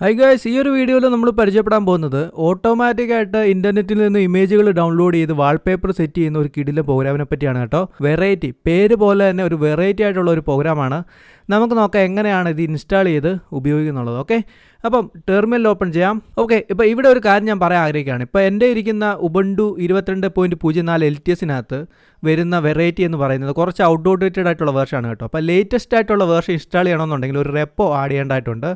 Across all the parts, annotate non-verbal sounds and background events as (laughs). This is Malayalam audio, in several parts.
ഹൈ ഗായ്സ് ഈ ഒരു വീഡിയോയിൽ നമ്മൾ പരിചയപ്പെടാൻ പോകുന്നത് ഓട്ടോമാറ്റിക് ആയിട്ട് ഇന്റർനെറ്റിൽ നിന്ന് ഇമേജുകൾ ഡൗൺലോഡ് ചെയ്ത് വാൾപേപ്പർ സെറ്റ് ചെയ്യുന്ന ഒരു കിടിലെ പ്രോഗ്രാമിനെ പറ്റിയാണ് കേട്ടോ. വെറൈറ്റി പേര് പോലെ തന്നെ ഒരു വെറൈറ്റി ആയിട്ടുള്ള ഒരു പ്രോഗ്രാമാണ് നമുക്ക് നോക്കാം എങ്ങനെയാണ് ഇത് ഇൻസ്റ്റാൾ ചെയ്ത് ഉപയോഗിക്കുന്നുള്ളത് ഓക്കെ അപ്പം ടെർമിനൽ ഓപ്പൺ ചെയ്യാം. ഓക്കെ ഇപ്പോൾ ഇവിടെ ഒരു കാര്യം ഞാൻ പറയാൻ ആഗ്രഹിക്കുകയാണ്. ഇപ്പോൾ എന്റെ ഇരിക്കുന്ന ഉബണ്ടു ഇരുപത്തിരണ്ട് പോയിന്റ് പൂജ്യം നാല് എൽ ടി എസിനകത്ത് വരുന്ന വെറൈറ്റി എന്ന് പറയുന്നത് കുറച്ച് ഔട്ട്ഡേറ്റഡ് ആയിട്ടുള്ള വേർഷനാണ് കേട്ടോ. അപ്പോൾ ലേറ്റസ്റ്റ് ആയിട്ടുള്ള വേർഷൻ ഇൻസ്റ്റാൾ ചെയ്യണമെന്നുണ്ടെങ്കിൽ ഒരു റെപ്പോ ആഡ് ചെയ്യേണ്ടതായിട്ടുണ്ട്.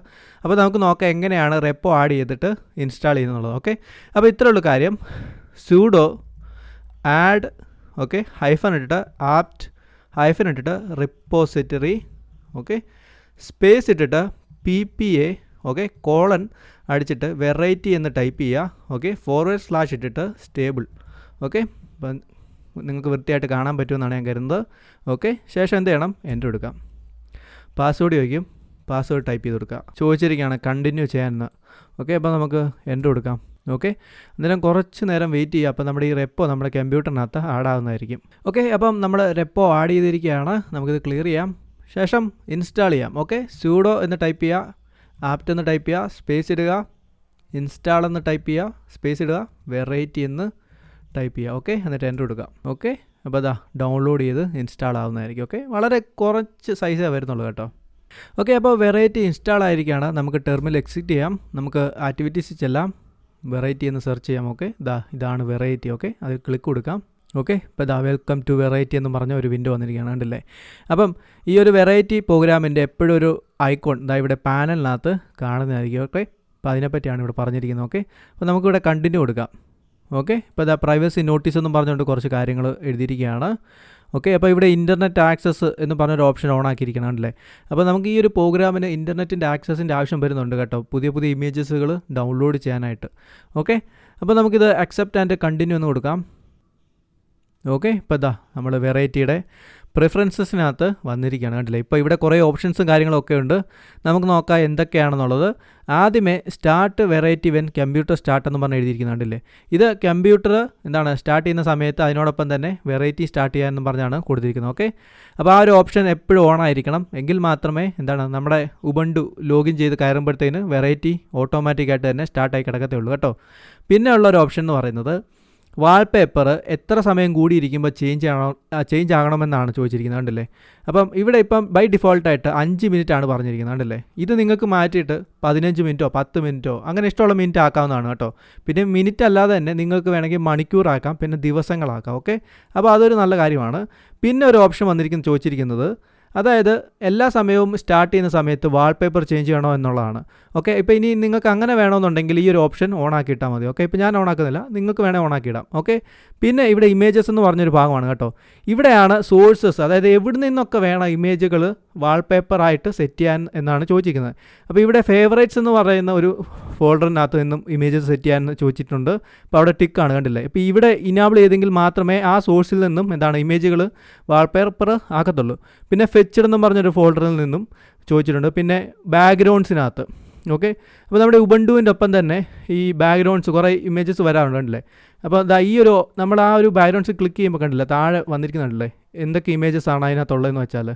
അപ്പോൾ നമുക്ക് നോക്കാം എങ്ങനെയാണ് റെപ്പോ ആഡ് ചെയ്തിട്ട് ഇൻസ്റ്റാൾ ചെയ്യുന്നുള്ളത് ഓക്കെ അപ്പോൾ ഇത്രയുള്ള കാര്യം. സ്യൂഡോ ആഡ് ഓക്കെ ഹൈഫൻ ഇട്ടിട്ട് ആപ്റ്റ് ഹൈഫൻ ഇട്ടിട്ട് റിപ്പോസിറ്ററി ഓക്കെ സ്പേസ് ഇട്ടിട്ട് P P A okay colon അടിച്ചിട്ട് വെറൈറ്റി എന്ന് ടൈപ്പ് ചെയ്യുക ഓക്കെ ഫോർവേഡ് സ്ലാഷ് ഇട്ടിട്ട് സ്റ്റേബിൾ ഓക്കെ അപ്പം നിങ്ങൾക്ക് വൃത്തിയായിട്ട് കാണാൻ പറ്റുമെന്നാണ് ഞാൻ കരുതുന്നത്. ഓക്കെ ശേഷം എന്ത് ചെയ്യണം? എന്റർ കൊടുക്കാം പാസ്വേഡ് ചോദിക്കും. പാസ്വേഡ് ടൈപ്പ് ചെയ്ത് കൊടുക്കുക ചോദിച്ചിരിക്കുകയാണ് കണ്ടിന്യൂ ചെയ്യാമെന്ന് ഓക്കെ അപ്പോൾ നമുക്ക് എന്റർ കൊടുക്കാം. ഓക്കെ അന്നേരം കുറച്ച് നേരം വെയിറ്റ് ചെയ്യുക. അപ്പോൾ നമ്മുടെ ഈ റെപ്പോ നമ്മുടെ കമ്പ്യൂട്ടറിനകത്ത് ആഡ് ആവുന്നതായിരിക്കും. ഓക്കെ അപ്പം നമ്മൾ റെപ്പോ ആഡ് ചെയ്തിരിക്കുകയാണ്. നമുക്കിത് ക്ലിയർ ചെയ്യാം. ശേഷം ഇൻസ്റ്റാൾ ചെയ്യാം. ഓക്കെ സ്യൂഡോ എന്ന് ടൈപ്പ് ചെയ്യുക. ആപ്റ്റ് എന്ന് ടൈപ്പ് ചെയ്യുക സ്പേസ് ഇടുക ഇൻസ്റ്റാൾ എന്ന് ടൈപ്പ് ചെയ്യുക സ്പേസ് ഇടുക വെറൈറ്റി എന്ന് ടൈപ്പ് ചെയ്യുക. ഓക്കെ? എന്നിട്ട് എന്റർ കൊടുക്കുക. ഓക്കെ? അപ്പോൾ അതാ ഡൗൺലോഡ് ചെയ്ത് ഇൻസ്റ്റാൾ ആവുന്നതായിരിക്കും. ഓക്കെ? വളരെ കുറച്ച് സൈസേ വരുന്നുള്ളൂ കേട്ടോ. ഓക്കെ അപ്പോൾ വെറൈറ്റി ഇൻസ്റ്റാൾ ആയിരിക്കുകയാണ് നമുക്ക് ടെർമിൽ എക്സിറ്റ് ചെയ്യാം. നമുക്ക് ആക്ടിവിറ്റീസ് ചെല്ലാം. വെറൈറ്റി എന്ന് സെർച്ച് ചെയ്യാം. ഓക്കെ? ഇതാ ഇതാണ് വെറൈറ്റി. ഓക്കെ? അത് ക്ലിക്ക് കൊടുക്കാം. ഓക്കെ ഇപ്പോൾ ദാ വെൽക്കം ടു വെറൈറ്റി എന്ന് പറഞ്ഞ ഒരു വിൻഡോ വന്നിരിക്കുകയാണ് കണ്ടില്ലേ? അപ്പം ഈ ഒരു വെറൈറ്റി പ്രോഗ്രാമിന്റെ എപ്പോഴും ഒരു ഐക്കോൺ ഇതാ ഇവിടെ പാനലിനകത്ത് കാണുന്നതായിരിക്കും ഓക്കെ അപ്പോൾ അതിനെപ്പറ്റിയാണ് ഇവിടെ പറഞ്ഞിരിക്കുന്നത് ഓക്കെ അപ്പോൾ നമുക്കിവിടെ കണ്ടിന്യൂ കൊടുക്കാം ഓക്കെ ഇപ്പോൾ ദാ പ്രൈവസി നോട്ടീസ് എന്നും പറഞ്ഞുകൊണ്ട് കുറച്ച് കാര്യങ്ങൾ എഴുതിയിരിക്കുകയാണ് ഓക്കെ അപ്പോൾ ഇവിടെ ഇന്റർനെറ്റ് ആക്സസ് എന്ന് പറഞ്ഞൊരു ഓപ്ഷൻ ഓൺ ആക്കിയിരിക്കണം അല്ലേ അപ്പോൾ നമുക്ക് ഈ ഒരു പ്രോഗ്രാമിന് ഇന്റർനെറ്റിന്റെ ആക്സസിന്റെ ആവശ്യം വരുന്നുണ്ട് കേട്ടോ പുതിയ പുതിയ ഇമേജസുകൾ ഡൗൺലോഡ് ചെയ്യാനായിട്ട് ഓക്കെ അപ്പോൾ നമുക്കിത് അക്സെപ്റ്റ് ആൻഡ് കണ്ടിന്യൂ എന്ന് കൊടുക്കാം. ഓക്കെ ഇപ്പോൾ ഇതാ നമ്മൾ വെറൈറ്റിയുടെ പ്രിഫറൻസസിനകത്ത് വന്നിരിക്കുകയാണ് കണ്ടില്ലേ? ഇപ്പോൾ ഇവിടെ കുറേ ഓപ്ഷൻസും കാര്യങ്ങളൊക്കെ ഉണ്ട്. നമുക്ക് നോക്കാം എന്തൊക്കെയാണെന്നുള്ളത്. ആദ്യമേ start variety when computer start എന്ന് പറഞ്ഞ് എഴുതിയിരിക്കുന്നത് കണ്ടില്ലേ? ഇത് കമ്പ്യൂട്ടർ എന്താണ്? സ്റ്റാർട്ട് ചെയ്യുന്ന സമയത്ത് അതിനോടൊപ്പം തന്നെ വെറൈറ്റി സ്റ്റാർട്ട് ചെയ്യാമെന്ന് പറഞ്ഞാണ് കൊടുത്തിരിക്കുന്നത്. ഓക്കെ അപ്പോൾ ആ ഒരു ഓപ്ഷൻ എപ്പോഴും ഓൺ ആയിരിക്കണം. എങ്കിൽ മാത്രമേ എന്താണ്? നമ്മുടെ ഉബണ്ടു ലോഗിൻ ചെയ്ത് കയറുമ്പോഴത്തേന് വെറൈറ്റി ഓട്ടോമാറ്റിക്കായിട്ട് തന്നെ സ്റ്റാർട്ടായി കിടക്കത്തേ ഉള്ളൂ കേട്ടോ? പിന്നെ ഉള്ള ഒരു ഓപ്ഷൻ എന്ന് പറയുന്നത് വാൾപേപ്പർ എത്ര സമയം കൂടി ഇരിക്കുമ്പോൾ ചേഞ്ച് ആണോ ചേഞ്ച് ആകണമെന്നാണ് ചോദിച്ചിരിക്കുന്നത് കണ്ടില്ലേ? അപ്പം ഇവിടെ ഇപ്പം ബൈ ഡിഫോൾട്ടായിട്ട് അഞ്ച് മിനിറ്റ് ആണ് പറഞ്ഞിരിക്കുന്നത് കണ്ടില്ലേ? ഇത് നിങ്ങൾക്ക് മാറ്റിയിട്ട് പതിനഞ്ച് മിനിറ്റോ പത്ത് മിനിറ്റോ അങ്ങനെ ഇഷ്ടമുള്ള മിനിറ്റ് ആക്കാവുന്നതാണ് കേട്ടോ. പിന്നെ മിനിറ്റ് അല്ലാതെ തന്നെ നിങ്ങൾക്ക് വേണമെങ്കിൽ മണിക്കൂറാക്കാം പിന്നെ ദിവസങ്ങളാക്കാം ഓക്കെ അപ്പോൾ അതൊരു നല്ല കാര്യമാണ്. പിന്നെ ഒരു ഓപ്ഷൻ വന്നിരിക്കുന്നത് ചോദിച്ചിരിക്കുന്നത് അതായത് എല്ലാ സമയവും സ്റ്റാർട്ട് ചെയ്യുന്ന സമയത്ത് വാൾപേപ്പർ ചേഞ്ച് ചെയ്യണോ എന്നുള്ളതാണ്. ഓക്കെ ഇപ്പോൾ ഇനി നിങ്ങൾക്ക് അങ്ങനെ വേണമെന്നുണ്ടെങ്കിൽ ഈ ഒരു ഓപ്ഷൻ ഓൺ ആക്കിയിട്ടാൽ മതി. ഓക്കെ ഇപ്പോൾ ഞാൻ ഓൺ ആക്കുന്നില്ല. നിങ്ങൾക്ക് വേണേൽ ഓൺ ആക്കിയിടാം. ഓക്കെ പിന്നെ ഇവിടെ ഇമേജസ് എന്ന് പറഞ്ഞൊരു ഭാഗമാണ് കേട്ടോ. ഇവിടെയാണ് സോഴ്സസ് അതായത് എവിടെ നിന്നൊക്കെ വേണം ഇമേജുകൾ വാൾപേപ്പറായിട്ട് സെറ്റ് ചെയ്യാൻ എന്നാണ് ചോദിച്ചിരിക്കുന്നത്. അപ്പോൾ ഇവിടെ ഫേവറേറ്റ്സ് എന്ന് പറയുന്ന ഒരു ഫോൾഡറിനകത്ത് നിന്നും ഇമേജസ് സെറ്റ് ചെയ്യാൻ ചോദിച്ചിട്ടുണ്ട്. അപ്പോൾ അവിടെ ടിക്ക് ആണ് കണ്ടില്ലേ? ഇപ്പോൾ ഇവിടെ ഇനാബിൾ ചെയ്തെങ്കിൽ മാത്രമേ ആ സോഴ്സിൽ നിന്നും എന്താണ് ഇമേജുകൾ വാൾപേപ്പർ ആക്കത്തുള്ളൂ. പിന്നെ ഫെച്ചഡ് എന്ന് പറഞ്ഞൊരു ഫോൾഡറിൽ നിന്നും ചോദിച്ചിട്ടുണ്ട്. പിന്നെ ബാക്ക്ഗ്രൗണ്ട്സിനകത്ത് ഓക്കെ അപ്പോൾ നമ്മുടെ ഉബണ്ടുവിന്റെ ഒപ്പം തന്നെ ഈ ബാക്ക്ഗ്രൗണ്ട്സ് കുറേ ഇമേജസ് വരാറുണ്ട് കണ്ടില്ലേ? അപ്പോൾ ദാ ഈ ഒരു നമ്മൾ ആ ഒരു ബാക്ക്ഗ്രൗണ്ട്സ് ക്ലിക്ക് ചെയ്യുമ്പോൾ കണ്ടില്ലേ താഴെ വന്നിരിക്കുന്നുണ്ടല്ലേ? എന്തൊക്കെ ഇമേജസ് ആണ് അതിനകത്തുള്ളതെന്ന് വെച്ചാൽ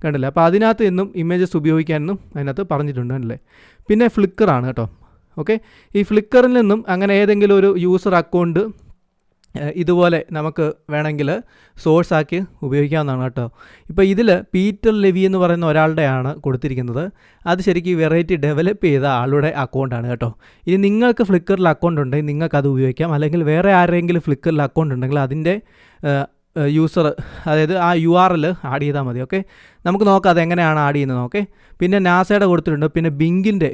കണ്ടില്ലേ? അപ്പോൾ അതിനകത്ത് നിന്നും ഇമേജസ് ഉപയോഗിക്കാനെന്നും അതിനകത്ത് പറഞ്ഞിട്ടുണ്ട് കണ്ടില്ലേ? പിന്നെ ഫ്ലിക്കറാണ് കേട്ടോ. ഓക്കെ? ഈ ഫ്ലിക്കറിൽ നിന്നും അങ്ങനെ ഏതെങ്കിലും ഒരു യൂസർ അക്കൗണ്ട് ഇതുപോലെ നമുക്ക് വേണമെങ്കിൽ സോഴ്സ് ആക്കി ഉപയോഗിക്കാവുന്നതാണ് കേട്ടോ. ഇപ്പോൾ ഇതിൽ പീറ്റർ ലെവി എന്ന് പറയുന്ന ഒരാളുടെയാണ് കൊടുത്തിരിക്കുന്നത്. അത് ശരിക്കും വെറൈറ്റി ഡെവലപ്പ് ചെയ്ത ആളുടെ അക്കൗണ്ടാണ് കേട്ടോ. ഇനി നിങ്ങൾക്ക് ഫ്ലിക്കറിൽ അക്കൗണ്ട് ഉണ്ടെങ്കിൽ നിങ്ങൾക്ക് അത് ഉപയോഗിക്കാം. അല്ലെങ്കിൽ വേറെ ആരെങ്കിലും ഫ്ലിക്കറിൽ അക്കൗണ്ട് ഉണ്ടെങ്കിൽ അതിന്റെ യൂസർ അതായത് ആ യു ആർ എൽ ആഡ് ചെയ്താൽ മതി. ഓക്കെ? നമുക്ക് നോക്കാം അതെങ്ങനെയാണ് ആഡ് ചെയ്യുന്നത്. ഓക്കെ? പിന്നെ നാസയുടെ കൊടുത്തിട്ടുണ്ട്. പിന്നെ ബിങ്കിന്റെ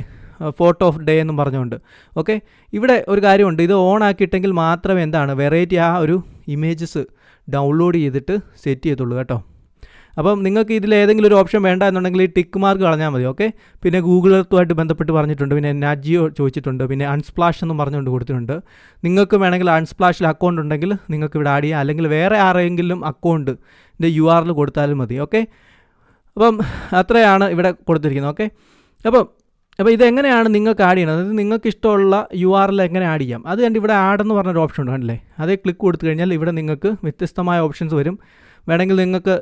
ഫോട്ടോ ഓഫ് ഡേ എന്നും പറഞ്ഞുകൊണ്ട്. ഓക്കെ ഇവിടെ ഒരു കാര്യമുണ്ട്. ഇത് ഓൺ ആക്കിയിട്ടെങ്കിൽ മാത്രമേ എന്താണ് വെറൈറ്റി ആ ഒരു ഇമേജസ് ഡൗൺലോഡ് ചെയ്തിട്ട് സെറ്റ് ചെയ്യത്തുള്ളൂ കേട്ടോ. അപ്പം നിങ്ങൾക്ക് ഇതിൽ ഏതെങ്കിലും ഒരു ഓപ്ഷൻ വേണ്ട എന്നുണ്ടെങ്കിൽ ഈ ടിക്ക് മാർക്ക് കളഞ്ഞാൽ മതി. ഓക്കെ പിന്നെ ഗൂഗിൾ എർത്തുമായിട്ട് ബന്ധപ്പെട്ട് പറഞ്ഞിട്ടുണ്ട്. പിന്നെ നാജിയോ ചോദിച്ചിട്ടുണ്ട്. പിന്നെ അൺസ്പ്ലാഷ് എന്ന് പറഞ്ഞുകൊണ്ട് കൊടുത്തിട്ടുണ്ട്. നിങ്ങൾക്ക് വേണമെങ്കിൽ അൺസ്പ്ലാഷിൽ അക്കൗണ്ട് ഉണ്ടെങ്കിൽ നിങ്ങൾക്ക് ഇവിടെ ആഡ് ചെയ്യാം. അല്ലെങ്കിൽ വേറെ ആരെങ്കിലും അക്കൗണ്ട് ഇതിന്റെ യു ആറിൽ കൊടുത്താലും മതി. ഓക്കെ അപ്പം അത്രയാണ് ഇവിടെ കൊടുത്തിരിക്കുന്നത്. ഓക്കെ അപ്പം അപ്പോൾ ഇതെങ്ങനെയാണ് നിങ്ങൾക്ക് ആഡ് ചെയ്യുന്നത്? അതായത് നിങ്ങൾക്ക് ഇഷ്ടമുള്ള യു ആർ എൽ എങ്ങനെ ആഡ് ചെയ്യാം? അത് കണ്ട് ഇവിടെ ആഡ് എന്ന് പറഞ്ഞൊരു ഓപ്ഷൻ ഉണ്ട് കണ്ടില്ലേ? അതേ ക്ലിക്ക് കൊടുത്തു കഴിഞ്ഞാൽ ഇവിടെ നിങ്ങൾക്ക് വ്യത്യസ്തമായ ഓപ്ഷൻസ് വരും. വേണമെങ്കിൽ നിങ്ങൾക്ക്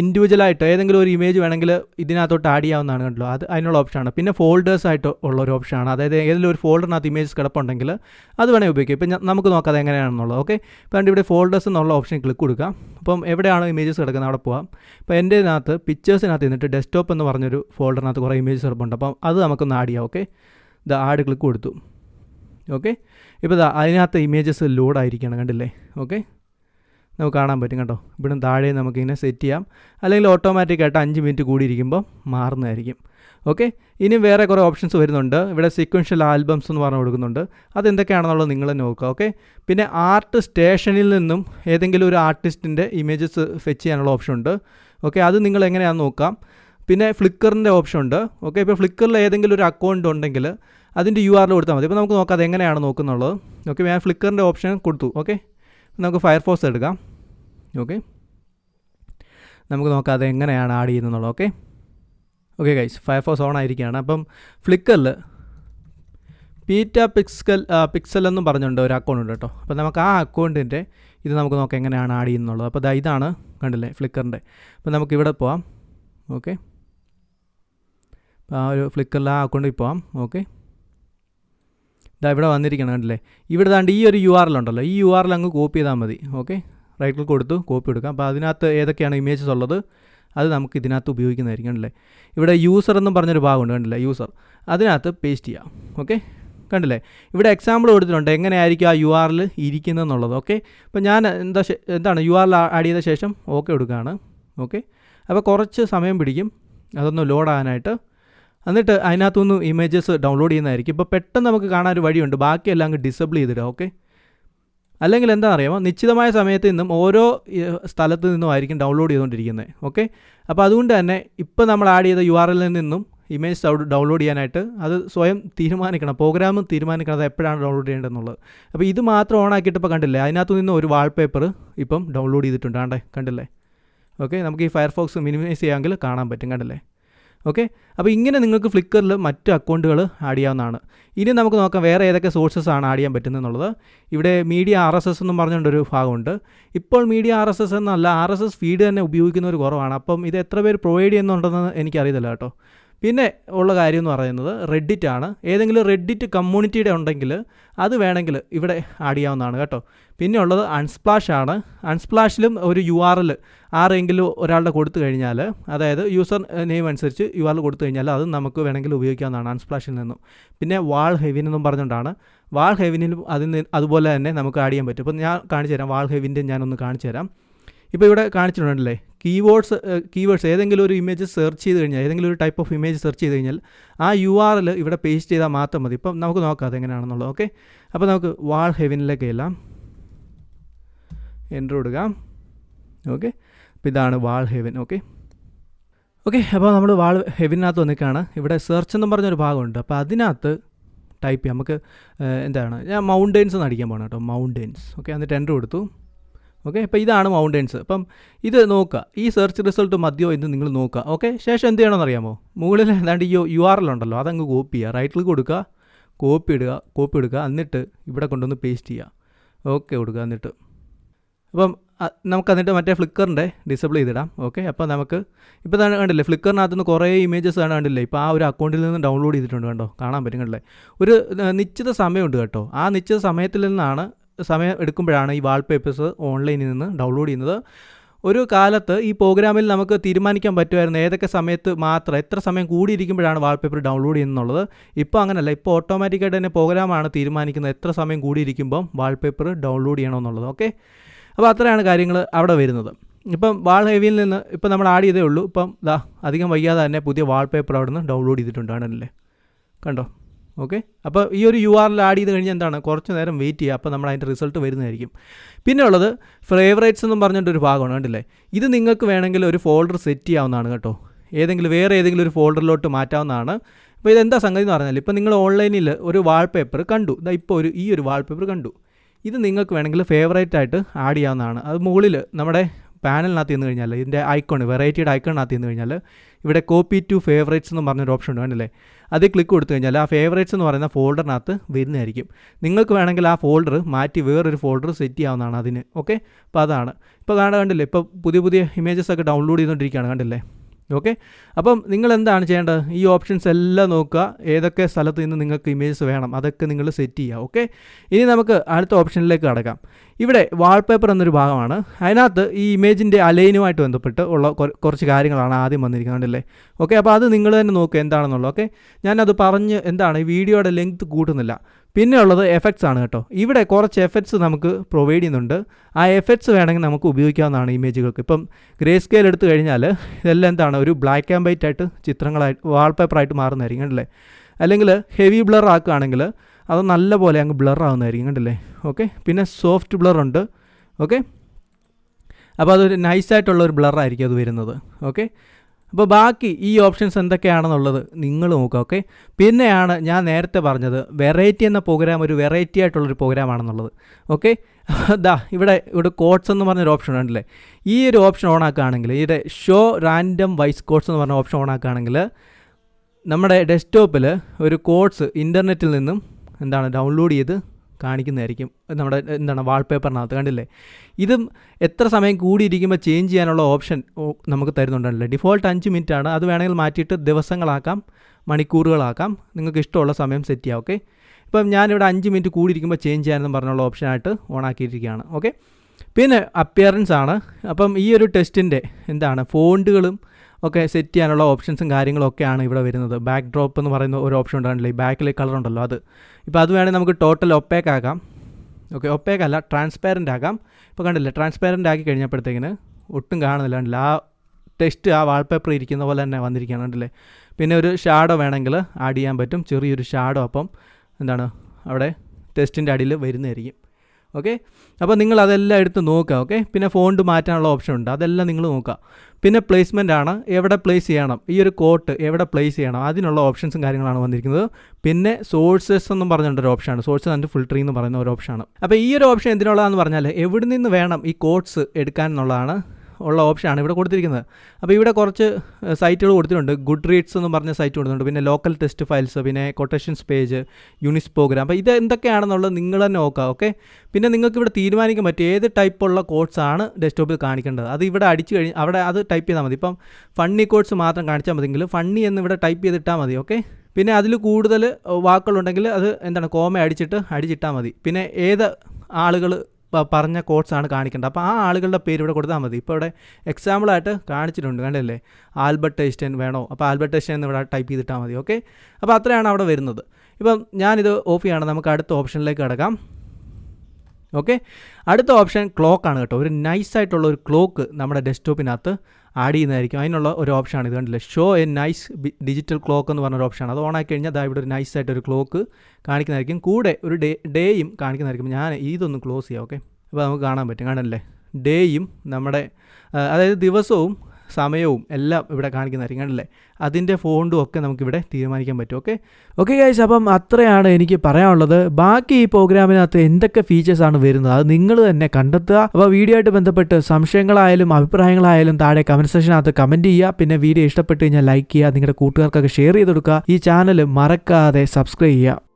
ഇൻഡിവിജ്വലായിട്ട് ഏതെങ്കിലും ഒരു ഇമേജ് വേണമെങ്കിൽ ഇതിനകത്തോട്ട് ആഡ് ചെയ്യാവുന്നതാണ് കണ്ടല്ലോ. അത് അതിനുള്ള ഓപ്ഷനാണ് പിന്നെ ഫോൾഡേഴ്സ് ആയിട്ട് ഉള്ള ഒരു ഓപ്ഷനാണ് അതായത് ഏതെങ്കിലും ഒരു ഫോൾഡറിനകത്ത് ഇമേജസ് കിടപ്പുണ്ടെങ്കിൽ അത് വേണമെങ്കിൽ ഉപയോഗിക്കാം. ഇപ്പം നമുക്ക് നോക്കാം അത് എങ്ങനെയാണെന്നുള്ളത്. ഓക്കെ ഇപ്പം ഇവിടെ ഫോൾഡേഴ്സ് എന്നുള്ള ഓപ്ഷൻ ക്ലിക്ക് കൊടുക്കാം. അപ്പം എവിടെയാണ് ഇമേജസ് കിടക്കുന്നത് അവിടെ പോകാം ഇപ്പോൾ എന്റെ ഇതിനകത്ത് പിക്ചേഴ്സിനകത്ത് നിന്നിട്ട് ഡെസ്ക്ടോപ്പ് എന്ന് പറഞ്ഞൊരു ഫോൾഡറിനകത്ത് കുറേ ഇമേജസ് കിടപ്പുണ്ട്. അപ്പം അത് നമുക്കൊന്ന് ആഡ് ചെയ്യാം. ഓക്കെ ഇത് ആഡ് ക്ലിക്ക് കൊടുത്തു. ഓക്കെ ഇപ്പോൾ അതിനകത്ത് ഇമേജസ് ലോഡ് ആയിരിക്കുകയാണ് കണ്ടില്ലേ? ഓക്കെ നമുക്ക് കാണാൻ പറ്റും കേട്ടോ. ഇവിടെ താഴെ നമുക്കിങ്ങനെ സെറ്റ് ചെയ്യാം. അല്ലെങ്കിൽ ഓട്ടോമാറ്റിക്കായിട്ട് അഞ്ച് മിനിറ്റ് കൂടിയിരിക്കുമ്പോൾ മാറുന്നതായിരിക്കും. ഓക്കെ ഇനി വേറെ കുറേ ഓപ്ഷൻസ് വരുന്നുണ്ട്. ഇവിടെ സീക്വൻഷ്യൽ ആൽബംസ് എന്ന് പറഞ്ഞു കൊടുക്കുന്നുണ്ട്. അതെന്തൊക്കെയാണെന്നുള്ളത് നിങ്ങൾ നോക്കുക. ഓക്കെ പിന്നെ ആർട്ട് സ്റ്റേഷനിൽ നിന്നും ഏതെങ്കിലും ഒരു ആർട്ടിസ്റ്റിന്റെ ഇമേജസ് ഫെച്ച് ചെയ്യാനുള്ള ഓപ്ഷൻ ഉണ്ട്. ഓക്കെ അത് നിങ്ങൾ എങ്ങനെയാണെന്ന് നോക്കാം. പിന്നെ ഫ്ലിക്കറിന്റെ ഓപ്ഷൻ ഉണ്ട്. ഓക്കെ ഇപ്പോൾ ഫ്ലിക്കറിൽ ഏതെങ്കിലും ഒരു അക്കൗണ്ട് ഉണ്ടെങ്കിൽ അതിന്റെ യു ആറിൽ കൊടുത്താൽ മതി. ഇപ്പോൾ നമുക്ക് നോക്കാം അത് എങ്ങനെയാണ് നോക്കുന്നുള്ളത് ഓക്കെ ഞാൻ ഫ്ലിക്കറിന്റെ ഓപ്ഷൻ കൊടുത്തു. ഓക്കെ നമുക്ക് ഫയർഫോഴ്സ് എടുക്കാം. ഓക്കെ നമുക്ക് നോക്കാം അത് എങ്ങനെയാണ് add ചെയ്യുന്നതെന്നുള്ളത് okay okay guys Firefox on ആയിരിക്കുകയാണ്. അപ്പം ഫ്ലിക്കറിൽ പീറ്റ പിക്സൽ പിക്സൽ എന്നും പറഞ്ഞുകൊണ്ട് ഒരു അക്കൗണ്ട് ഉണ്ട് കേട്ടോ. അപ്പോൾ നമുക്ക് ആ അക്കൗണ്ടിന്റെ ഇത് നമുക്ക് നോക്കാം എങ്ങനെയാണ് ആഡ് ചെയ്യുന്നുള്ളത് അപ്പോൾ ദാ ഇതാണ് കണ്ടില്ലേ ഫ്ലിക്കറിന്റെ അപ്പോൾ നമുക്ക് ഇവിടെ പോവാം. ഓക്കെ ആ ഒരു ഫ്ലിക്കറിൽ ആ അക്കൗണ്ടിൽ പോവാം. ഓക്കെ ഇതാ ഇവിടെ വന്നിരിക്കണം കണ്ടില്ലേ? ഇവിടെ ദാണ്ട് ഈ ഒരു യു ആർ എൽ ഉണ്ടല്ലോ. ഈ യു ആർ എൽ അങ്ങ് കോപ്പി ചെയ്താൽ മതി. ഓക്കെ റൈറ്റ് ക്ലിക്ക് കൊടുത്തു കോപ്പി എടുക്കാം. അപ്പോൾ അതിനകത്ത് ഏതൊക്കെയാണ് ഇമേജസ് ഉള്ളത്? അത് നമുക്ക് ഇതിനകത്ത് ഉപയോഗിക്കുന്നതായിരിക്കും അല്ലേ ഇവിടെ യൂസർ എന്നും പറഞ്ഞൊരു ഭാഗമുണ്ട് കണ്ടില്ലേ? യൂസർ അതിനകത്ത് പേസ്റ്റ് ചെയ്യാം ഓക്കെ കണ്ടില്ലേ? ഇവിടെ എക്സാമ്പിൾ കൊടുത്തിട്ടുണ്ട് എങ്ങനെയായിരിക്കും ആ യു ആറിൽ ഇരിക്കുന്നതെന്നുള്ളത് ഓക്കെ അപ്പോൾ ഞാൻ എന്താ എന്താണ് യു ആറിൽ ആഡ് ചെയ്ത ശേഷം ഓക്കെ കൊടുക്കുകയാണ് ഓക്കെ അപ്പോൾ കുറച്ച് സമയം പിടിക്കും അതൊന്ന് ലോഡ് ആകാനായിട്ട്. എന്നിട്ട് അതിനകത്തുനിന്ന് ഇമേജസ് ഡൗൺലോഡ് ചെയ്യുന്നതായിരിക്കും. ഇപ്പോൾ പെട്ടെന്ന് നമുക്ക് കാണാൻ ഒരു വഴിയുണ്ട് ബാക്കിയെല്ലാം അങ്ങ് ഡിസബിൾ ചെയ്തിടുക ഓക്കെ അല്ലെങ്കിൽ എന്താ അറിയാമോ? നിശ്ചിതമായ സമയത്ത് നിന്നും ഓരോ സ്ഥലത്ത് നിന്നും ആയിരിക്കും ഡൗൺലോഡ് ചെയ്തുകൊണ്ടിരിക്കുന്നത് ഓക്കെ അപ്പോൾ അതുകൊണ്ട് തന്നെ ഇപ്പോൾ നമ്മൾ ആഡ് ചെയ്ത യു ആർ എല്ലിൽ നിന്നും ഇമേജ് ഡൗൺലോഡ് ചെയ്യാനായിട്ട് അത് സ്വയം തീരുമാനിക്കണം. പ്രോഗ്രാം തീരുമാനിക്കണം അത് എപ്പോഴാണ് ഡൗൺലോഡ് ചെയ്യേണ്ടതെന്നുള്ളത്. അപ്പോൾ ഇത് മാത്രം ഓൺ ആക്കിയിട്ട് ഇപ്പോൾ കണ്ടില്ലേ? അതിനകത്ത് നിന്ന് ഒരു വാൾപേപ്പർ ഇപ്പം ഡൗൺലോഡ് ചെയ്തിട്ടുണ്ട്. ആണ്ടേ കണ്ടില്ലേ? ഓക്കെ നമുക്ക് ഈ ഫയർഫോക്സ് മിനിമൈസ് ചെയ്യാമെങ്കിൽ കാണാൻ പറ്റും. കണ്ടില്ലേ? ഓക്കെ അപ്പോൾ ഇങ്ങനെ നിങ്ങൾക്ക് ഫ്ലിക്കറിൽ മറ്റ് അക്കൗണ്ടുകൾ ആഡ് ചെയ്യാവുന്നതാണ്. ഇനി നമുക്ക് നോക്കാം വേറെ ഏതൊക്കെ സോഴ്സസ് ആണ് ആഡ് ചെയ്യാൻ പറ്റുന്നത് എന്നുള്ളത്. ഇവിടെ മീഡിയ ആർ എസ് എസ് എന്നും പറഞ്ഞുകൊണ്ടൊരു ഭാഗമുണ്ട്. ഇപ്പോൾ മീഡിയ ആർ എസ് എസ് എന്നല്ല ആർ എസ് എസ് ഫീഡ് തന്നെ ഉപയോഗിക്കുന്നവർ കുറവാണ്. അപ്പം ഇത് എത്ര പേര് പ്രൊവൈഡ് ചെയ്യുന്നുണ്ടെന്ന് എനിക്കറിയത്തില്ല കേട്ടോ. പിന്നെ ഉള്ള കാര്യം എന്ന് പറയുന്നത് റെഡിറ്റ് ആണ്. ഏതെങ്കിലും റെഡിറ്റ് കമ്മ്യൂണിറ്റിയുടെ ഉണ്ടെങ്കിൽ അത് വേണമെങ്കിൽ ഇവിടെ ആഡ് ചെയ്യാവുന്നതാണ് കേട്ടോ. പിന്നെ ഉള്ളത് അൺസ്പ്ലാഷ് ആണ്. അൺസ്പ്ലാഷിലും ഒരു യു ആർ എൽ ആരെങ്കിലും ഒരാളുടെ കൊടുത്തു കഴിഞ്ഞാൽ അതായത് യൂസർ നെയിം അനുസരിച്ച് യു ആർ എൽ കൊടുത്തു കഴിഞ്ഞാൽ അത് നമുക്ക് വേണമെങ്കിൽ ഉപയോഗിക്കാവുന്നതാണ് അൺസ്പ്ലാഷിൽ നിന്നും. പിന്നെ വാൾ ഹെവിൻ എന്നും പറഞ്ഞുകൊണ്ടാണ്. വാൾ ഹെവിനിലും അതിന് അതുപോലെ തന്നെ നമുക്ക് ആഡ് ചെയ്യാൻ പറ്റും. ഇപ്പോൾ ഞാൻ കാണിച്ചു തരാം വാൾ ഹെവിന്റെ ഞാനൊന്ന് കാണിച്ചു തരാം ഇപ്പോൾ ഇവിടെ കാണിച്ചിട്ടുണ്ടല്ലേ? കീവേഡ്സ് കീവേഡ്സ് ഏതെങ്കിലും ഒരു ഇമേജ് സെർച്ച് ചെയ്ത് കഴിഞ്ഞാൽ ഏതെങ്കിലും ഒരു ടൈപ്പ് ഓഫ് ഇമേജ് സെർച്ച് ചെയ്ത് കഴിഞ്ഞാൽ ആ യു ആർ എൽ ഇവിടെ പേസ്റ്റ് ചെയ്താൽ മാത്രം മതി. ഇപ്പം നമുക്ക് നോക്കാം അതെങ്ങനെയാണെന്നുള്ളത്. ഓക്കെ അപ്പോൾ നമുക്ക് വാൾ ഹെവിനിലേക്ക് എല്ലാം എന്റർ കൊടുക്കുക ഓക്കെ അപ്പോൾ ഇതാണ് വാൾ ഹെവൻ ഓക്കെ ഓക്കെ അപ്പോൾ നമ്മൾ വാൾ ഹെവിനകത്ത് വന്നിക്കാണ് ഇവിടെ സെർച്ച് എന്നും പറഞ്ഞൊരു ഭാഗമുണ്ട്. അപ്പോൾ അതിനകത്ത് ടൈപ്പ് ചെയ്യാം. നമുക്ക് എന്താണ്? ഞാൻ മൗണ്ടെയ്ൻസ് എന്ന് അടിക്കാൻ പോകണം കേട്ടോ. മൗണ്ടെയ്ൻസ് ഓക്കെ എന്നിട്ട് എന്റർ കൊടുത്തു. ഓക്കെ അപ്പോൾ ഇതാണ് മൗണ്ടെയ്ൻസ് അപ്പം ഇത് നോക്കുക ഈ സെർച്ച് റിസൾട്ട് മതിയോ എന്ന് നിങ്ങൾ നോക്കുക ഓക്കെ ശേഷം എന്ത് ചെയ്യണമെന്ന് അറിയാമോ? മുകളിൽ ഏതാണ്ട് ഈ യു ആർ എൽ ഉണ്ടല്ലോ. അതങ്ങ് കോപ്പി ചെയ്യുക. റൈറ്റ് ക്ലിക്ക് കൊടുക്കുക. കോപ്പി ഇടുക. കോപ്പി എടുക്കുക എന്നിട്ട് ഇവിടെ കൊണ്ടുവന്ന് പേസ്റ്റ് ചെയ്യുക. ഓക്കെ കൊടുക്കുക എന്നിട്ട്. അപ്പം നമുക്ക് എന്നിട്ട് മറ്റേ ഫ്ലിക്കറിന്റെ ഡിസേബിൾ ചെയ്തിടാം. ഓക്കെ അപ്പോൾ നമുക്ക് ഇപ്പോൾ തന്നെ കണ്ടില്ലേ? ഫ്ലിക്കറിനകത്ത് നിന്ന് കുറേ ഇമേജസ് ആണ് കണ്ടില്ലേ? ഇപ്പോൾ ആ ഒരു അക്കൗണ്ടിൽ നിന്ന് ഡൗൺലോഡ് ചെയ്തിട്ടുണ്ട് കണ്ടോ? കാണാൻ പറ്റും ഒരു നിശ്ചിത സമയമുണ്ട് കേട്ടോ. ആ നിശ്ചിത സമയത്തിൽ നിന്നാണ് സമയം എടുക്കുമ്പോഴാണ് ഈ വാൾപേപ്പേഴ്സ് ഓൺലൈനിൽ നിന്ന് ഡൗൺലോഡ് ചെയ്യുന്നത്. ഒരു കാലത്ത് ഈ പ്രോഗ്രാമിൽ നമുക്ക് തീരുമാനിക്കാൻ പറ്റുമായിരുന്നു ഏതൊക്കെ സമയത്ത് മാത്രം എത്ര സമയം കൂടിയിരിക്കുമ്പോഴാണ് വാൾപേപ്പർ ഡൗൺലോഡ് ചെയ്യുന്നുള്ളത്. ഇപ്പോൾ അങ്ങനെയല്ല ഇപ്പോൾ ഓട്ടോമാറ്റിക്കായിട്ട് തന്നെ പ്രോഗ്രാമാണ് തീരുമാനിക്കുന്നത് എത്ര സമയം കൂടിയിരിക്കുമ്പം വാൾപേപ്പർ ഡൗൺലോഡ് ചെയ്യണമെന്നുള്ളത്. ഓക്കെ? അപ്പോൾ അത്രയാണ് കാര്യങ്ങൾ അവിടെ വരുന്നത്. ഇപ്പം വാൾ ഹെവിയിൽ നിന്ന് ഇപ്പം നമ്മൾ ആഡ് ചെയ്തേ ഉള്ളൂ. ഇപ്പം ദാ അധികം വയ്യാതെ തന്നെ പുതിയ വാൾപേപ്പർ അവിടെ നിന്ന് ഡൗൺലോഡ് ചെയ്തിട്ടുണ്ടാണല്ലേ കണ്ടോ? ഓക്കെ? അപ്പോൾ ഈ ഒരു യു ആറിൽ ആഡ് ചെയ്ത് കഴിഞ്ഞാൽ എന്താണ്? കുറച്ച് നേരം വെയിറ്റ് ചെയ്യുക. അപ്പോൾ നമ്മൾ അതിന്റെ റിസൾട്ട് വരുന്നതായിരിക്കും. പിന്നെ ഉള്ളത് ഫേവറേറ്റ്സ് പറഞ്ഞിട്ട് ഒരു ഭാഗമാണ്. കണ്ടില്ലേ? ഇത് നിങ്ങൾക്ക് വേണമെങ്കിൽ ഒരു ഫോൾഡർ സെറ്റ് ചെയ്യാവുന്നതാണ് കേട്ടോ. ഏതെങ്കിലും വേറെ ഏതെങ്കിലും ഒരു ഫോൾഡറിലോട്ട് മാറ്റാവുന്നതാണ്. അപ്പോൾ ഇതെന്താ സംഗതി എന്ന് പറഞ്ഞാൽ ഇപ്പോൾ നിങ്ങൾ ഓൺലൈനിൽ ഒരു വാൾപേപ്പർ കണ്ടു. ഇതാ ഇപ്പോൾ ഒരു ഈ ഒരു വാൾപേപ്പർ കണ്ടു. ഇത് നിങ്ങൾക്ക് വേണമെങ്കിൽ ഫേവറേറ്റ് ആയിട്ട് ആഡ് ചെയ്യാവുന്നതാണ്. അത് മുകളിൽ നമ്മുടെ പാനലിനകത്ത് ചെന്ന് കഴിഞ്ഞാൽ ഇതിന്റെ ഐക്കോൺ വെറൈറ്റിയുടെ ഐക്കണിനകത്ത് ചെന്ന് കഴിഞ്ഞാൽ ഇവിടെ കോപ്പി ടു ഫേവറേറ്റ്സ് എന്ന് പറഞ്ഞൊരു ഓപ്ഷൻ ഉണ്ട് കണ്ടില്ലേ? അത് ക്ലിക്ക് കൊടുത്തു കഴിഞ്ഞാൽ ആ ഫേവറേറ്റ്സ് എന്ന് പറയുന്ന ഫോൾഡറിനകത്ത് വരുന്നതായിരിക്കും. നിങ്ങൾക്ക് വേണമെങ്കിൽ ആ ഫോൾഡർ മാറ്റി വേറൊരു ഫോൾഡർ സെറ്റ് ചെയ്യാവുന്നതാണ് അതിന് ഓക്കെ? അപ്പോൾ അതാണ്. ഇപ്പോൾ കാണാൻ കണ്ടില്ലേ? ഇപ്പോൾ പുതിയ പുതിയ ഇമേജസ് ഒക്കെ ഡൗൺലോഡ് ചെയ്തുകൊണ്ടിരിക്കുകയാണ് കണ്ടില്ലേ? ഓക്കെ അപ്പം നിങ്ങൾ എന്താണ് ചെയ്യേണ്ടത്? ഈ ഓപ്ഷൻസ് എല്ലാം നോക്കുക. ഏതൊക്കെ സ്ഥലത്ത് നിന്ന് നിങ്ങൾക്ക് ഇമേജസ് വേണം. അതൊക്കെ നിങ്ങൾ സെറ്റ് ചെയ്യുക. ഓക്കെ ഇനി നമുക്ക് അടുത്ത ഓപ്ഷനിലേക്ക് കടക്കാം. ഇവിടെ വാൾപേപ്പർ എന്നൊരു ഭാഗമാണ്. അതിനകത്ത് ഈ ഇമേജിന്റെ അലൈനുമായിട്ട് ബന്ധപ്പെട്ട് ഉള്ള കുറച്ച് കാര്യങ്ങളാണ് ആദ്യം വന്നിരിക്കുന്നത്. കണ്ടില്ലേ? ഓക്കെ അപ്പോൾ അത് നിങ്ങൾ തന്നെ നോക്കുക എന്താണെന്നുള്ളത്. ഓക്കെ ഞാനത് പറഞ്ഞ് എന്താണ്? ഈ വീഡിയോയുടെ ലെങ്ത് കൂട്ടുന്നില്ല. പിന്നെ ഉള്ളത് എഫക്ട്സ് ആണ് കേട്ടോ. ഇവിടെ കുറച്ച് എഫക്ട്സ് നമുക്ക് പ്രൊവൈഡ് ചെയ്യുന്നുണ്ട്. ആ എഫക്ട്സ് വേണമെങ്കിൽ നമുക്ക് ഉപയോഗിക്കാവുന്നതാണ് ഇമേജുകൾക്ക് ഇപ്പം ഗ്രേ സ്കെയിൽ എടുത്തു കഴിഞ്ഞാൽ ഇതെല്ലാം എന്താണ്? ഒരു ബ്ലാക്ക് ആൻഡ് വൈറ്റ് ആയിട്ട് ചിത്രങ്ങളായിട്ട് വാൾപേപ്പറായിട്ട് മാറുന്നതായിരിക്കും കണ്ടില്ലേ? അല്ലെങ്കിൽ ഹെവി ബ്ലർ ആക്കുകയാണെങ്കിൽ അത് നല്ല പോലെ അങ്ങ് ബ്ലർ ആവുന്നതായിരിക്കും കണ്ടില്ലേ? ഓക്കെ പിന്നെ സോഫ്റ്റ് ബ്ലർ ഉണ്ട്. ഓക്കെ അപ്പോൾ അതൊരു നൈസായിട്ടുള്ള ഒരു ബ്ലർ ആയിരിക്കും അത് വരുന്നത്. ഓക്കെ അപ്പോൾ ബാക്കി ഈ ഓപ്ഷൻസ് എന്തൊക്കെയാണെന്നുള്ളത് നിങ്ങൾ നോക്കുക ഓക്കെ പിന്നെയാണ് ഞാൻ നേരത്തെ പറഞ്ഞത് വെറൈറ്റി എന്ന പ്രോഗ്രാം ഒരു വെറൈറ്റി ആയിട്ടുള്ളൊരു പ്രോഗ്രാമാണെന്നുള്ളത് ഓക്കെ (laughs) ദാ ഇവിടെ ഇവിടെ കോഡ്സ് എന്ന് പറഞ്ഞൊരു ഓപ്ഷൻ ഉണ്ടല്ലേ? ഈ ഒരു ഓപ്ഷൻ ഓൺ ആക്കുകയാണെങ്കിൽ ഇവിടെ ഷോ റാൻഡം വൈസ് കോഡ്സ് എന്ന് പറഞ്ഞ ഓപ്ഷൻ ഓൺ ആക്കുകയാണെങ്കിൽ നമ്മുടെ ഡെസ്ക്ടോപ്പിൽ ഒരു കോഡ്സ് ഇന്റർനെറ്റിൽ നിന്നും എന്താണ് ഡൗൺലോഡ് ചെയ്ത് കാണിക്കുന്നതായിരിക്കും. നമ്മുടെ എന്താണ് വാൾപേപ്പറിനകത്ത് കണ്ടില്ലേ? ഇതും എത്ര സമയം കൂടിയിരിക്കുമ്പോൾ ചേഞ്ച് ചെയ്യാനുള്ള ഓപ്ഷൻ നമുക്ക് തരുന്നുണ്ടല്ലേ. ഡിഫോൾട്ട് അഞ്ച് മിനിറ്റ് ആണ്. അത് വേണമെങ്കിൽ മാറ്റിയിട്ട് ദിവസങ്ങളാക്കാം മണിക്കൂറുകളാക്കാം. നിങ്ങൾക്ക് ഇഷ്ടമുള്ള സമയം സെറ്റ് ചെയ്യാം ഓക്കെ ഇപ്പം ഞാനിവിടെ അഞ്ച് മിനിറ്റ് കൂടിയിരിക്കുമ്പോൾ ചേഞ്ച് ചെയ്യാനെന്ന് പറഞ്ഞുള്ള ഓപ്ഷനായിട്ട് ഓൺ ആക്കിയിരിക്കുകയാണ് ഓക്കെ പിന്നെ അപ്പിയറൻസ് ആണ്. അപ്പം ഈ ഒരു ടെസ്റ്റിന്റെ എന്താണ് ഫോണ്ടുകളും ഒക്കെ സെറ്റ് ചെയ്യാനുള്ള ഓപ്ഷൻസും കാര്യങ്ങളൊക്കെയാണ് ഇവിടെ വരുന്നത്. ബാക്ക് ഡ്രോപ്പ് എന്ന് പറയുന്ന ഒരു ഓപ്ഷൻ ഉണ്ടാകണില്ലേ ബാക്കിൽ കളർ ഉണ്ടല്ലോ അത്. ഇപ്പോൾ അത് വേണമെങ്കിൽ നമുക്ക് ടോട്ടൽ ഒപ്പേക്ക് ആക്കാം ഓക്കെ ഒപ്പേക്ക് അല്ല ട്രാൻസ്പാരന്റ് ആക്കാം ഇപ്പോൾ കണ്ടില്ലേ ട്രാൻസ്പാരന്റ് ആക്കി കഴിഞ്ഞപ്പോഴത്തേക്കിന് ഒട്ടും കാണുന്നില്ല. കണ്ടില്ല ആ ടെക്സ്റ്റ് ആ വാൾപേപ്പർ ഇരിക്കുന്ന പോലെ തന്നെ വന്നിരിക്കുകയാണ്. കണ്ടില്ലേ? പിന്നെ ഒരു ഷാഡോ വേണമെങ്കിൽ ആഡ് ചെയ്യാൻ പറ്റും. ചെറിയൊരു ഷാഡോ അപ്പം എന്താണ് അവിടെ ടെസ്റ്റിന്റെ അടിയിൽ വരുന്നതായിരിക്കും. ഓക്കെ? അപ്പോൾ നിങ്ങൾ അതെല്ലാം എടുത്ത് നോക്കുക ഓക്കെ? പിന്നെ ഫോണ്ട് മാറ്റാനുള്ള ഓപ്ഷൻ ഉണ്ട്. അതെല്ലാം നിങ്ങൾ നോക്കുക. പിന്നെ പ്ലേസ്മെന്റ് ആണ്. എവിടെ പ്ലേസ് ചെയ്യണം? ഈ ഒരു കോട്ട് എവിടെ പ്ലേസ് ചെയ്യണം? അതിനുള്ള ഓപ്ഷൻസും കാര്യങ്ങളാണ് വന്നിരിക്കുന്നത്. പിന്നെ സോഴ്സസ് എന്നും പറഞ്ഞിട്ടൊരു ഓപ്ഷനാണ് സോഴ്സസ് ആൻഡ് ഫിൽട്ടറിംഗ് എന്ന് പറയുന്ന ഒരു ഓപ്ഷനാണ് അപ്പോൾ ഈ ഒരു ഓപ്ഷൻ എന്തിനുള്ളതെന്ന് പറഞ്ഞാൽ എവിടെ നിന്ന് വേണം ഈ കോട്ട്സ് എടുക്കാൻ എന്നുള്ളതാണ് ഉള്ള ഓപ്ഷനാണ് ഇവിടെ കൊടുത്തിരിക്കുന്നത്. അപ്പോൾ ഇവിടെ കുറച്ച് സൈറ്റുകൾ കൊടുത്തിട്ടുണ്ട്. ഗുഡ് റീഡ്സ് എന്ന് പറഞ്ഞ സൈറ്റ് കൊടുത്തിട്ടുണ്ട്. പിന്നെ ലോക്കൽ ടെസ്റ്റ് ഫയൽസ് പിന്നെ കൊട്ടേഷൻസ് പേജ് യൂണിസ് പ്രോഗ്രാം അപ്പോൾ ഇത് എന്തൊക്കെയാണെന്നുള്ളത് നിങ്ങൾ തന്നെ നോക്കുക ഓക്കെ പിന്നെ നിങ്ങൾക്ക് ഇവിടെ തീരുമാനിക്കാൻ പറ്റും ഏത് ടൈപ്പുള്ള കോഡ്സ് ആണ് ഡെസ്ക്ടോപ്പിൽ കാണിക്കേണ്ടത്. അത് ഇവിടെ അടിച്ച് കഴിഞ്ഞ് അവിടെ അത് ടൈപ്പ് ചെയ്താൽ മതി. ഇപ്പം ഫണ്ണി കോഡ്സ് മാത്രം കാണിച്ചാൽ മതിയെങ്കിൽ ഫണ്ണി എന്ന് ഇവിടെ ടൈപ്പ് ചെയ്തിട്ടാൽ മതി ഓക്കെ പിന്നെ അതിൽ കൂടുതൽ വാക്കുകളുണ്ടെങ്കിൽ അത് എന്താണ് കോമ അടിച്ചിട്ട് അടിച്ചിട്ടാൽ മതി. പിന്നെ ഏത് ആളുകൾ പറഞ്ഞ കോഡ്സ് ആണ് കാണിക്കേണ്ടത്. അപ്പോൾ ആ ആളുകളുടെ പേര് ഇവിടെ കൊടുത്താൽ മതി. ഇപ്പോൾ ഇവിടെ എക്സാമ്പിളായിട്ട് കാണിച്ചിട്ടുണ്ട്. കണ്ടല്ലേ? ആൽബർട്ട് ഐസ്റ്റൈൻ വേണോ? അപ്പോൾ ആൽബർട്ട് ഐസ്റ്റൈൻ എന്ന് ഇവിടെ ടൈപ്പ് ചെയ്തിട്ടാൽ മതി. ഓക്കെ അപ്പോൾ അത്രയാണ് അവിടെ വരുന്നത്. ഇപ്പം ഞാനിത് ഓഫ് ചെയ്യാണ്. നമുക്ക് അടുത്ത ഓപ്ഷനിലേക്ക് കിടക്കാം. ഓക്കെ അടുത്ത ഓപ്ഷൻ ക്ലോക്കാണ് കേട്ടോ. ഒരു നൈസ് ആയിട്ടുള്ള ഒരു ക്ലോക്ക് നമ്മുടെ ഡെസ്ക്ടോപ്പിനകത്ത് ആഡ് ചെയ്യുന്നതായിരിക്കും. അതിനുള്ള ഒരു ഓപ്ഷനാണ് ഇത് കണ്ടില്ലേ? Show a nice digital clock എന്ന് പറഞ്ഞൊരു ഓപ്ഷനാണ്. അത് ഓൺ ആക്കി കഴിഞ്ഞാൽ ദാ ഇവിടെ ഒരു നൈസ് ആയിട്ട് ഒരു ക്ലോക്ക് കാണിക്കുന്നതായിരിക്കും. കൂടെ ഒരു ഡേ ഡേയും കാണിക്കുന്നതായിരിക്കും. ഞാൻ ഇതൊന്ന് ക്ലോസ് ചെയ്യാം ഓക്കെ അപ്പോൾ നമുക്ക് കാണാൻ പറ്റും. കാണല്ലേ ഡേയും നമ്മുടെ അതായത് ദിവസവും സമയവും എല്ലാം ഇവിടെ കാണിക്കുന്നതായിരിക്കും കണ്ടില്ലേ? അതിന്റെ ഫോണ്ടും ഒക്കെ നമുക്കിവിടെ തീരുമാനിക്കാൻ പറ്റും ഓക്കെ ഓക്കെ ഗൈസ് അപ്പം അത്രയാണ് എനിക്ക് പറയാനുള്ളത്. ബാക്കി ഈ പ്രോഗ്രാമിനകത്ത് എന്തൊക്കെ ഫീച്ചേഴ്സ് ആണ് വരുന്നത് അത് നിങ്ങൾ തന്നെ കണ്ടെത്തുക. അപ്പോൾ വീഡിയോ ആയിട്ട് ബന്ധപ്പെട്ട് സംശയങ്ങളായാലും അഭിപ്രായങ്ങളായാലും താഴെ കമന്റ് സെക്ഷനകത്ത് കമന്റ് ചെയ്യുക. പിന്നെ വീഡിയോ ഇഷ്ടപ്പെട്ട് കഴിഞ്ഞാൽ ലൈക്ക് ചെയ്യുക. നിങ്ങളുടെ കൂട്ടുകാർക്കൊക്കെ ഷെയർ ചെയ്ത് കൊടുക്കുക. ഈ ചാനൽ മറക്കാതെ സബ്സ്ക്രൈബ് ചെയ്യുക.